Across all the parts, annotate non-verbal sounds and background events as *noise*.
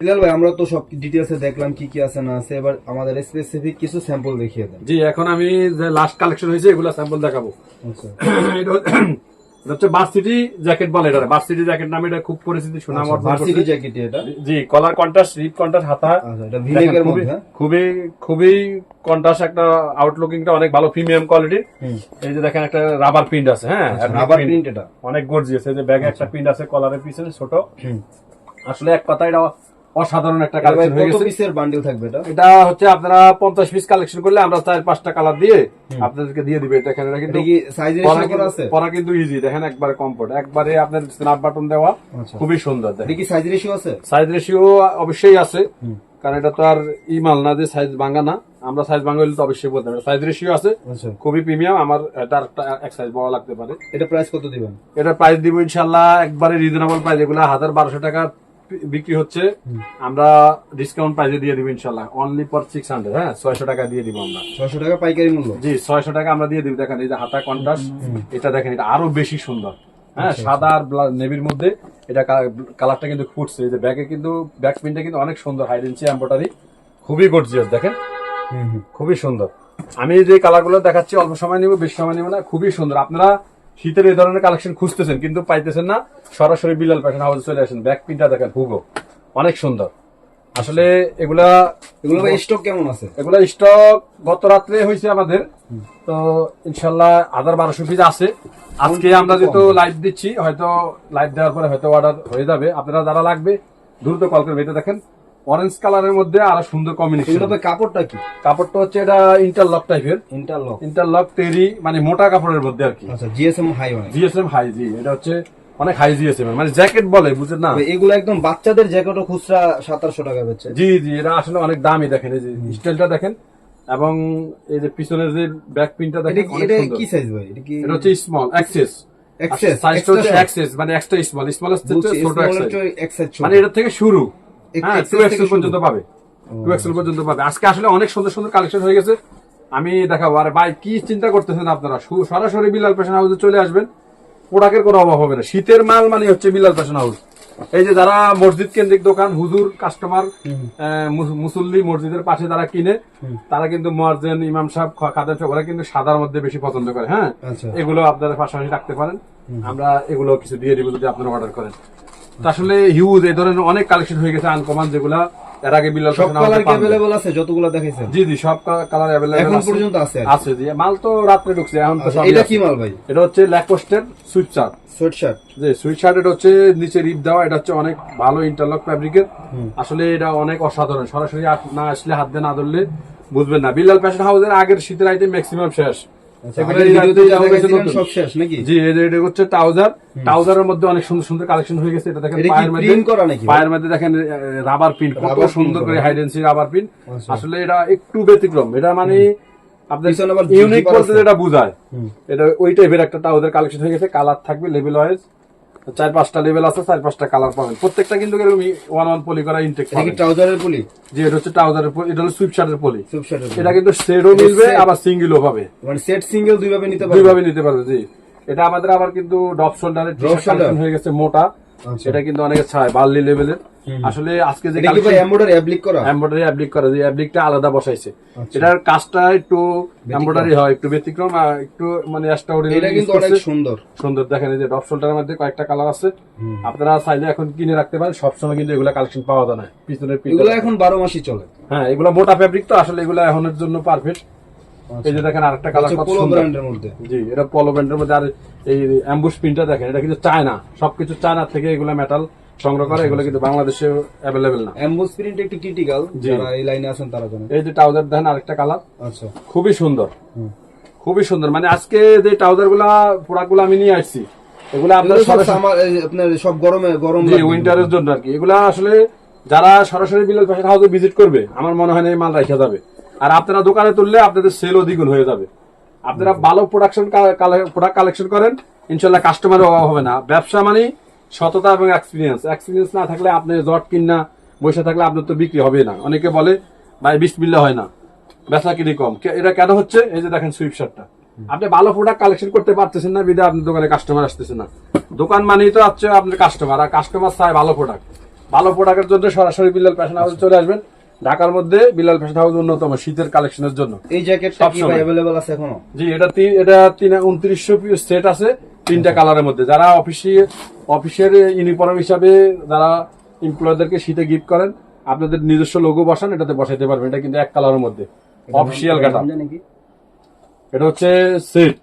বিলাল ভাই আমরা তো সব ডিটেলস দেখলাম কি কি আছে না আছে এবার আমাদের স্পেসিফিক কিছু স্যাম্পল দেখিয়ে দেন। জি এখন আমি যে লাস্ট কালেকশন হয়েছে এগুলো স্যাম্পল দেখাবো। আচ্ছা। *clears throat* এটা হচ্ছে- ভার্সিটি জ্যাকেট বলে এটা। ভার্সিটি জ্যাকেট নামে এটা খুব পরিচিতি অর্জন আচ্ছা, ভার্সিটি জ্যাকেট এটা? জি কলার কন্ট্রাস্ট রিপ কন্ট্রাস্ট হাতা। আচ্ছা এটা মধ্যে হ্যাঁ? খুবই খুবই কন্ট্রাস্ট একটা আউটলুকিংটা অনেক ভালো প্রিমিয়াম কোয়ালিটির এই যে দেখেন একটা রাবার প্রিন্ট আছে হ্যাঁ? রাবার প্রিন্ট এটা। অনেক গর্জিয়াস এই যে ব্যাগে একটা প্রিন্ট আছে কলারের পিছনে ছোট। আসলে এক কথা এটা অসাধারণ একটা কালেকশন হয়ে গেছে। পিসের বান্ডিল থাকবে এটা? এটা হচ্ছে আপনারা পঞ্চাশ পিস কালেকশন করলে আমরা চার পাঁচটা কালার দিয়ে আপনাদেরকে দিয়ে দিবে। এটা কিন্তু এটা কি সাইজ পরা রেশিও আছে? পরা কিন্তু ইজি দেখেন একবারে কমফোর্ট একবারে আপনার স্ন্যাপ বাটন দেওয়া আচ্ছা। খুবই সুন্দর দেখেন। কি সাইজ রেশিও আছে? সাইজ রেশিও অবশ্যই আছে কারণ এটা তো আর ই মাল না যে সাইজ ভাঙা না। আমরা সাইজ ভাঙা হলে তো অবশ্যই বলতে হবে সাইজ রেশিও আছে আচ্ছা। খুবই প্রিমিয়াম আমার এটা এক সাইজ বড় লাগতে পারে। এটা প্রাইস কত দিবেন? এটা প্রাইস দিব ইনশাল্লাহ একবারে রিজনেবল প্রাইস এগুলো হাজার বারোশো টাকা বি- বিক্রি হচ্ছে আমরা ডিসকাউন্ট প্রাইসে দিয়ে দিব ইনশাল্লাহ। অনলি ফর সিক্স হান্ড্রেড হ্যাঁ? ছয়শো টাকা দিয়ে দিব আমরা। ছয়শো টাকা পাইকারি মূল্য? জি ছয়শো টাকা আমরা দিয়ে দিব। দেখেন এই যে হাতা কন্ট্রাস্ট এটা দেখেন এটা আরও বেশি সুন্দর। হ্যাঁ সাদা আর নেভির মধ্যে এটা কালারটা কিন্তু ফুটছে। এই যে ব্যাগে কিন্তু ব্যাক প্রিন্টটা কিন্তু অনেক সুন্দর হাইড ইঞ্চি এম্বোটারি খুবই গর্জিয়াস দেখেন? খুবই সুন্দর। আমি যে কালারগুলো দেখাচ্ছি অল্প সময় নিব বেশি সময় নিব না খুবই সুন্দর। আপনারা শীতের এই ধরনের কালেকশন খুঁজতেছেন কিন্তু পাইতেছেন না। সরাসরি বিলাল ফ্যাশন হাউসে চলে আসেন। ব্যাক প্রিন্টটা দেখেন হুগো অনেক সুন্দর। আসলে এগুলা এগুলো স্টক কেমন আছে? এগুলা স্টক গত রাত্রে হয়েছে আমাদের। তো ইনশাল্লাহ হাজার বারোশো পিস আছে। আজকে আমরা যেহেতু লাইভ দিচ্ছি হয়তো লাইভ দেওয়ার পরে হয়তো অর্ডার হয়ে যাবে। আপনারা যারা লাগবে দ্রুত কল করবে এটা দেখেন। অরেঞ্জ কালারের মধ্যে আরও সুন্দর কম্বিনেশন এগুলো কাপড়টা কি? কাপড়টা হচ্ছে এটা ইন্টারলক টাইপের ইন্টারলক ইন্টারলক তেরি মানে মোটা কাপড়ের মধ্যে আর কি। আচ্ছা জিএসএম হাই জিএসএম হাই জি এটা হচ্ছে অনেক হাই জিএসএম মানে জ্যাকেট বলে বুঝেন না? এগুলো একদম বাচ্চাদের জ্যাকেটও খুচরা সাতাশশো টাকা বেচছে জি জি এটা আসলে অনেক দামি দেখেন এই যে স্টাইলটা দেখেন। এবং এই যে পিছনের যে ব্যাক পিনটা এটা দেখেন এটা কি সাইজ ভাই? এটা কি এটা হচ্ছে স্মল অ্যাক্সেস Access, সাইজটা হচ্ছে অ্যাক্সেস মানে এক্সট্রা স্মল স্মল হচ্ছে ছোট ছোট। মানে এটা থেকে শুরু। টু এক্সেল পর্যন্ত পাবে। টু এক্সেল পর্যন্ত পাবে। আজকে আসলে অনেক সুন্দর সুন্দর কালেকশন হয়ে গেছে। আমি দেখাবো আরে ভাই কি চিন্তা করতেছেন আপনারা? সরাসরি বিলাল ফ্যাশন হাউসে চলে আসবেন। প্রোডাক্টের কোনো অভাব হবে না। শীতের মাল মানে হচ্ছে বিলাল ফ্যাশন হাউস এই যে যারা মসজিদ কেন্দ্রিক দোকান হুজুর কাস্টমার মুসল্লি মসজিদের পাশে যারা কিনে তারা কিন্তু মর্জেন ইমাম সাহেব খ- খাদেম সাহেব ওরা কিন্তু সাদার মধ্যে বেশি পছন্দ করে হ্যাঁ? আচ্ছা। এগুলো আপনারা পাশাপাশি রাখতে পারেন। আমরা এগুলো কিছু দিয়ে দিব যদি আপনারা অর্ডার করেন। আসলে হিউজ এই ধরনের অনেক কালেকশন হয়ে গেছে আনকমান যেগুলা। এর আগে বিলাল সব কালার পাবেন। আছে? যতগুলো দেখাইছেন। জি জি সব কালার অ্যাভেলেবল এখন পর্যন্ত আছে আছে জি। মাল তো রাত্রে ঢুকছে এখন তো আচ্ছা, এটা কি মাল ভাই? এটা হচ্ছে ল্যাকোস্টের সুইট শার্ট সোয়েট শার্ট যে সুইট শার্ট এটা হচ্ছে নিচে রিপ দেওয়া এটা হচ্ছে অনেক ভালো ইন্টারলক ফ্যাব্রিকের আসলে এটা অনেক অসাধারণ। সরাসরি না আসলে হাত দিয়ে না ধরলে বুঝবেন না। বিল্লাল ফ্যাশন হাউসের আগের শীতের আইটেম ম্যাক্সিমাম শেষ। এগুলো এই রাত্রে যা হয়েছে নতুন। সব শেষ নাকি? জি এটা এটা হচ্ছে ট্রাউজার ট্রাউজারের মধ্যে অনেক সুন্দর সুন্দর কালেকশন হয়ে গেছে এটা দেখেন পায়ের মধ্যে। করা নাকি? পায়ের মধ্যে দেখেন রাবার প্রিন্ট কত সুন্দর করে। হাইডেন্সি রাবার প্রিন্ট আচ্ছা। আসলে এটা একটু ব্যতিক্রম। এটা মানে আপনার ইউনিক বলতে যেটা বুঝায়। এটা ওই টাইপের একটা ট্রাউজার কালেকশন হয়ে গেছে কালার থাকবে লেভেল ওয়াইজ চার পাঁচটা লেভেল আছে চার পাঁচটা কালার পাবেন। প্রত্যেকটা কিন্তু এরকম ওয়ান ওয়ান পলি করা ইনটেক এটা ট্রাউজারের পলি যে এটা হচ্ছে ট্রাউজারের পলি এটা হলো সুইপ শার্টের পলি এটা কিন্তু সেটও মিলবে। আবার সিঙ্গেলও পাবে। মানে সেট সিঙ্গেল দুই ভাবে নিতে পারবে? দুইভাবে নিতে পারবে জি। এটা আমাদের আবার কিন্তু ডপ শোল্ডারের? হয়ে গেছে মোটা। আচ্ছা। এটা কিন্তু অনেকে চায় বার্লি লেভেলের আসলে আজকে যে এমব্রয়ডারি অ্যাপ্লিক করা? এমব্রয়ডারি অ্যাপ্লিক করে যে অ্যাপ্লিকটা আলাদা বসাইছে। আচ্ছা। এটার কাজটা একটু এমব্রয়ডারি হয় একটু ব্যতিক্রম আর একটু মানে এটা কিন্তু অনেক সুন্দর। সুন্দর। দেখেন এই যে ডপ শোল্ডারের মধ্যে কয়েকটা কালার আছে। আপনারা চাইলে এখন কিনে রাখতে পারেন। সবসময় কিন্তু এগুলা কালেকশন পাওয়া যায় না। পিছনের print এগুলো এখন বারো মাসই চলে। হ্যাঁ এগুলা মোটা ফেব্রিক তো আসলে এগুলা এখনের জন্য পারফেক্ট এই যে দেখেন আরেকটা কালার কত সুন্দর। মধ্যে। জি এটা পলো ব্যান্ডের মধ্যে আর এই অ্যাম্বুশ প্রিন্টটা দেখেন এটা কিন্তু চায়না সবকিছু চায়না থেকে এগুলো মেটাল সংগ্রহ করে এগুলো কিন্তু বাংলাদেশে অ্যাভেলেবেল না। অ্যাম্বুস প্রিন্ট একটু ক্রিটিক্যাল যারা এই লাইনে আছেন তারা জানেন। এই যে ট্রাউজার দেখেন আরেকটা কালার আচ্ছা। খুবই সুন্দর। খুবই সুন্দর। মানে আজকে যে ট্রাউজারগুলা প্রোডাক্টগুলো আমি নিয়ে আসছি এগুলো আপনার আপনার সব গরমে গরম উইন্টারের জন্য আর কি। এগুলা আসলে যারা সরাসরি বিলাল ফ্যাশন হাউসে ভিজিট করবে আমার মনে হয় না এই মাল রাখা যাবে। আর আপনারা দোকানে তুললে আপনাদের সেলও দ্বিগুণ হয়ে যাবে। আপনারা ভালো প্রোডাকশন প্রোডাক্ট কালেকশন করেন, ইনশাল্লাহ কাস্টমারের অভাব হবে না। ব্যবসা মানে সততা এবং এক্সপিরিয়েন্স এক্সপিরিয়েন্স না থাকলে আপনি জট কিনা বসে থাকলে আপনার তো বিক্রি হবে না। অনেকে বলে, ভাই বিশ বিল্লা হয় না। বেচা কিনি কম। এটা কেন হচ্ছে? এই যে দেখেন সুইপ শার্টটা আপনি ভালো প্রোডাক্ট কালেকশন করতে পারতেছেন না বিদে আপনার দোকানে কাস্টমার আসতেছে না। দোকান মানেই তো হচ্ছে আপনার কাস্টমার আর কাস্টমার চায় ভালো প্রোডাক্ট ভালো প্রোডাক্টের জন্য সরাসরি বিলাল ফ্যাশন হাউসে চলে আসবেন। ঢাকার মধ্যে বিলাল ফ্যাশন হাউস অন্যতম শীতের কালেকশনের জন্য। এই জ্যাকেটটা কি সবসময়। আছে এখনও? জি এটা তিন এটা তিন উনত্রিশশো পিস সেট আছে তিনটা কালারের মধ্যে। যারা অফিসে অফিসের ইউনিফর্ম হিসাবে যারা এমপ্লয়দেরকে শীতে গিফট করেন আপনাদের নিজস্ব লোগো বসান এটাতে বসাইতে পারবেন। এটা কিন্তু এক কালারের মধ্যে। অফিসিয়াল গাটা এটা হচ্ছে সেট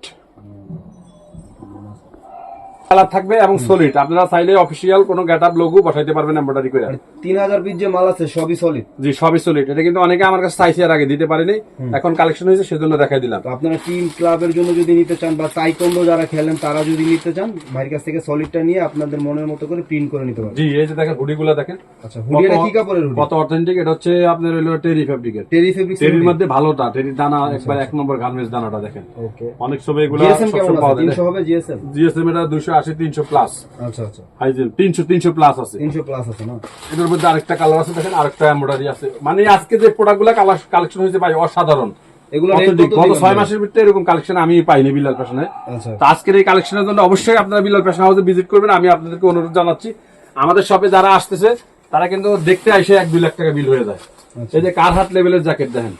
কালার থাকবে এবং সলিড আপনারা চাইলে অফিসিয়াল কোনো গেটআপ লোগো পাঠাইতে পারবেন এমব্রয়ডারি করে। মানে তিন হাজার পিস যে মাল আছে সবই সলিড জি সবই সলিড এটা কিন্তু অনেকে আমার কাছে চাইছে আগে দিতে পারেনি। এখন কালেকশন হয়েছে সেজন্য দেখাই দিলাম। আপনারা টিম ক্লাবের জন্য যদি নিতে চান বা তাইকন্দ যারা খেলেন তারা যদি নিতে চান ভাইয়ের কাছ থেকে সলিডটা নিয়ে আপনাদের মনের মতো করে প্রিন্ট করে নিতে পারেন জি এই যে দেখেন হুডিগুলো দেখেন। আচ্ছা হুডি এটা কি কাপড়ের হুডি কত অথেন্টিক এটা হচ্ছে আপনার হলো টেরি ফেব্রিক টেরি ফেব্রিক টেরির মধ্যে ভালোটা টেরি দানা আচ্ছা, একবার আচ্ছা। এক নম্বর গার্মেন্টস দানাটা দেখেন। ওকে অনেক সময় এগুলো সব পাওয়া যায়। জিএসএম হবে জিএসএম জিএসএম এটা 280 আছে তিনশো প্লাস আচ্ছা আচ্ছা। তিনশো তিনশো প্লাস আছে। তিনশো প্লাস আছে না? মধ্যে আরেকটা কালার আছে দেখেন আরেকটা আছে। মানে আজকে যে কালেকশন হয়েছে ভাই অসাধারণ। আমি পাইনি বিলাল ফ্যাশনে আজকের এই কালেকশনের জন্য অবশ্যই আপনারা বিলাল ফ্যাশন হাউসে ভিজিট করবেন আমি আপনাদেরকে অনুরোধ জানাচ্ছি। আমাদের শপে যারা আসতেছে তারা কিন্তু দেখতে আসে এক দুই লাখ টাকা বিল হয়ে যায়। এই যে কার হাত লেভেলের জ্যাকেট দেখেন।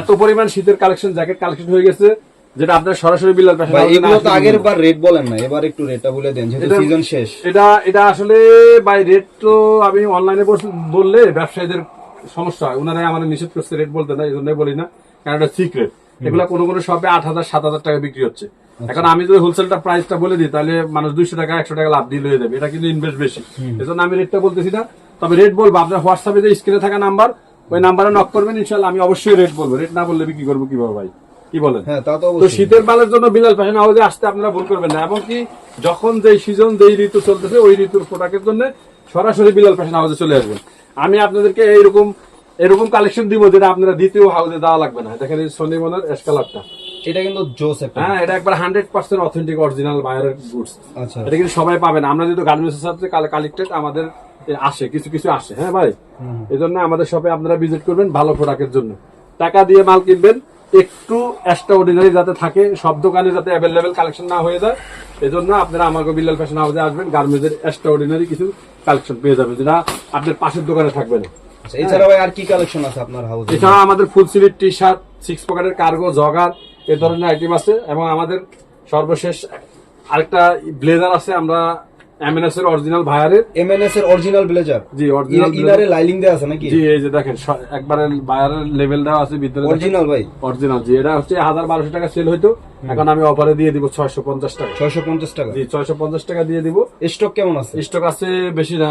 এত পরিমাণ শীতের কালেকশন জ্যাকেট কালেকশন হয়ে গেছে। যেটা আপনার সরাসরি বিলাল এগুলো তো আগের বার রেট বলেন না এবার একটু রেটটা বলে দেন যেহেতু সিজন শেষ। এটা এটা আসলে বাই রেট তো আমি অনলাইনে বললে ব্যবসায়ীদের সমস্যা হয়। ওনারাই আমার নিষেধ করছে রেট বলতে না এই জন্যই বলি না। কারণ এটা সিক্রেট এগুলা কোনো কোনো শপে আট হাজার সাত হাজার টাকা বিক্রি হচ্ছে। এখন আমি যদি হোলসেলটা প্রাইসটা বলে দিই তাহলে মানুষ দুইশো টাকা একশো টাকা লাভ দিলে হয়ে যাবে। এটা কিন্তু ইনভেস্ট বেশি। এজন্য আমি রেটটা বলতেছি না। তবে রেট বলব আপনার হোয়াটসঅ্যাপে যে স্ক্রিনে থাকা নাম্বার ওই নাম্বারে নক করবেন ইনশাল্লাহ আমি অবশ্যই রেট বলব। রেট না বললে বিক্রি করব কীভাবে ভাই? কি বলেন? হ্যাঁ তা তো তো শীতের বালের জন্য বিলাল ফ্যাশন হাউসে আসতে আপনারা ভুল করবেন না। এমনকি যখন যেই সিজন যেই ঋতু চলতেছে ওই ঋতুর প্রোডাক্টের জন্য সরাসরি বিলাল ফ্যাশন হাউসে চলে আসবেন। আমি আপনাদেরকে এইরকম এরকম কালেকশন দিব যেটা আপনারা দ্বিতীয় হাউসে দেওয়া লাগবে না। দেখেন এই সোনি মনের এস কালারটা এটা কিন্তু জোস একটা হ্যাঁ এটা একবার হান্ড্রেড পার্সেন্ট অথেন্টিক অরিজিনাল বায়ারের গুডস আচ্ছা। এটা কিন্তু সবাই পাবেন। আমরা যেহেতু গার্মেন্টস সাথে কালেক্টেড আমাদের আসে কিছু কিছু আসে। হ্যাঁ ভাই? এই জন্য আমাদের শপে আপনারা ভিজিট করবেন ভালো প্রোডাক্টের জন্য। টাকা দিয়ে মাল কিনবেন একটু এক্সট্রা অর্ডিনারি যাতে থাকে সব দোকানে যাতে অ্যাভেলেবেল কালেকশন না হয়ে যায়। এই জন্য আপনারা আমাকে বিল্লাল ফ্যাশন হাউসে আসবেন গার্মেন্টসের এক্সট্রা অর্ডিনারি কিছু কালেকশন পেয়ে যাবেন যেটা আপনার পাশের দোকানে থাকবে না। আচ্ছা, এছাড়া ভাই আর কি কালেকশন আছে আপনার হাউসে এছাড়া আমাদের full sleeve T shirt six পকেটের কার্গো জগার এ ধরনের আইটেম আছে এবং আমাদের সর্বশেষ আরেকটা ব্লেজার আছে আমরা এমএনএস এর অরিজিনাল ভায়ারের? এমএনএস এর অরিজিনাল ব্লেজার জি অরিজিনাল ইনারে লাইলিং আছে নাকি? জি এই যে দেখেন একবারে লেভেল দেওয়া আছে ভিতরে অরিজিনাল ভাই। অরিজিনাল জি এটা হচ্ছে হাজার বারোশো টাকা সেল হইতো। এখন আমি অফারে দিয়ে দিব ছয়শো পঞ্চাশ টাকা। ছয়শো পঞ্চাশ টাকা। জি ছয়শো পঞ্চাশ টাকা দিয়ে দিব। স্টক কেমন আছে? স্টক আছে বেশি না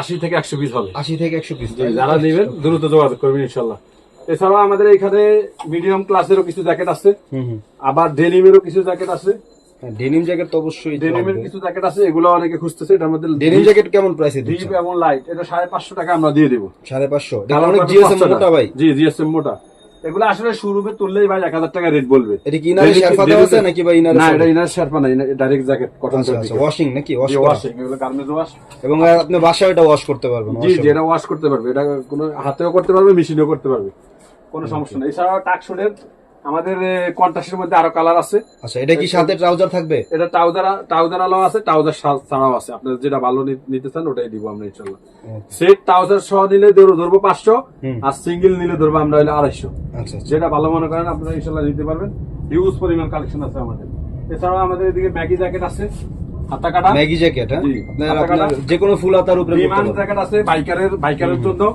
আশি থেকে একশো পিস হবে। আশি থেকে একশো পিস জি, যারা নেবেন দ্রুত যোগাযোগ করবেন ইনশাল্লাহ এছাড়াও আমাদের এখানে মিডিয়াম ক্লাসেরও কিছু জ্যাকেট আছে। আবার ডেনিমেরও কিছু জ্যাকেট আছে। ডেনিম জ্যাকেট তো অবশ্যই ডেনিমের কিছু জ্যাকেট আছে এগুলো অনেকে খুঁজতেছে এটার মধ্যে ডেনিম জ্যাকেট কেমন প্রাইসে ডিপ এবং লাইট এটা সাড়ে পাঁচশো টাকা আমরা দিয়ে দিব। সাড়ে পাঁচশো। এটা অনেক জিএসএম মোটা ভাই। জি জিএসএম মোটা। এগুলো আসলে শুরুতে তুললেই ভাই এক হাজার টাকা রেট বলবে। এটা কি ইনারে শেরপা দেওয়া আছে নাকি ভাই ইনারে না এটা ইনার শেরপা না ডাইরেক্ট জ্যাকেট কটন আচ্ছা আচ্ছা ওয়াশিং নাকি? ওয়াশ ওয়াশিং এগুলো গার্মেন্টস ওয়াশ এবং আপনি বাসায় এটা ওয়াশ করতে পারবেন জি জি এটা ওয়াশ করতে পারবে এটা কোনো হাতেও করতে পারবে মেশিনেও করতে পারবে। কোনো সমস্যা নেই। এছাড়াও টাকশুডের আমাদের কন্ট্রাস্টের মধ্যে আরও কালার আছে। আচ্ছা এটা কি সাথে ট্রাউজার থাকবে? এটা টাউজারা টাউজার আলো আছে টাউজার সা- ছাড়াও আছে। আপনার যেটা ভালো নিতে চান ওটাই দিব আমরা ইনশাল্লাহ। সেট টাউজার সহ নিলে ধরো ধরবো পাঁচশো আর সিঙ্গেল নিলে ধরবো আমরা হলে আড়াইশো। আচ্ছা আচ্ছা। যেটা ভালো মনে করেন আপনারা ইনশাল্লাহ নিতে পারবেন। হিউজ পরিমাণ কালেকশন আছে আমাদের। এছাড়াও আমাদের এদিকে ম্যাগি জ্যাকেট আছে হাতা কাটা। ম্যাগি জ্যাকেট হ্যাঁ। যে কোনো ফুল হাতার উপরে বিমান জ্যাকেট আছে বাইকারের বাইকারের জন্য।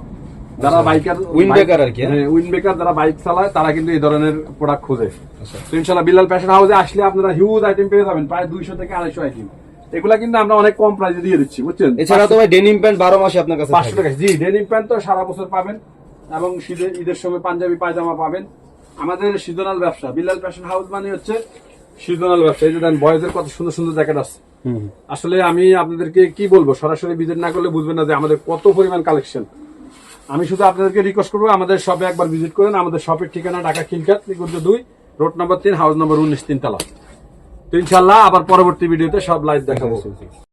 যারা বাইকার Windbreaker আর কি, হ্যাঁ? হ্যাঁ উইন্ডবেকার যারা বাইক চালায় তারা কিন্তু এই ধরনের প্রোডাক্ট খোঁজে। আচ্ছা। তো ইনশাল্লাহ হাউসে আসলে আপনারা হিউজ আইটেম পেয়ে যাবেন প্রায় দুইশো থেকে আড়াইশো আইটেম এগুলা কিন্তু আমরা অনেক কম প্রাইসে দিয়ে দিচ্ছি বুঝছেন? এছাড়া তো ভাই ডেনিম প্যান্ট বারো মাসে আপনার কাছে পাঁচশো টাকা। জি ডেনিম প্যান্ট তো সারা বছর পাবেন এবং শীতের ঈদের সময় পাঞ্জাবি পায়জামা পাবেন। আমাদের সিজনাল ব্যবসা বিলাল ফ্যাশন হাউস মানে হচ্ছে সিজনাল ব্যবসা। এই যে দেন বয়েজের কত সুন্দর সুন্দর জ্যাকেট আছে। আসলে আমি আপনাদেরকে কি বলব? সরাসরি ভিজিট না করলে বুঝবেন না যে আমাদের কত পরিমাণ কালেকশন আমি শুধু আপনাদেরকে রিকোয়েস্ট করব, আমাদের শপে একবার ভিজিট করেন। আমাদের শপের ঠিকানা ঢাকা খিলখাত, নিকুঞ্জ দুই রোড নম্বর তিন হাউস নম্বর উনিশ, তিনতলা। তো ইনশাল্লাহ আবার পরবর্তী ভিডিওতে সব লাইভ দেখাবো।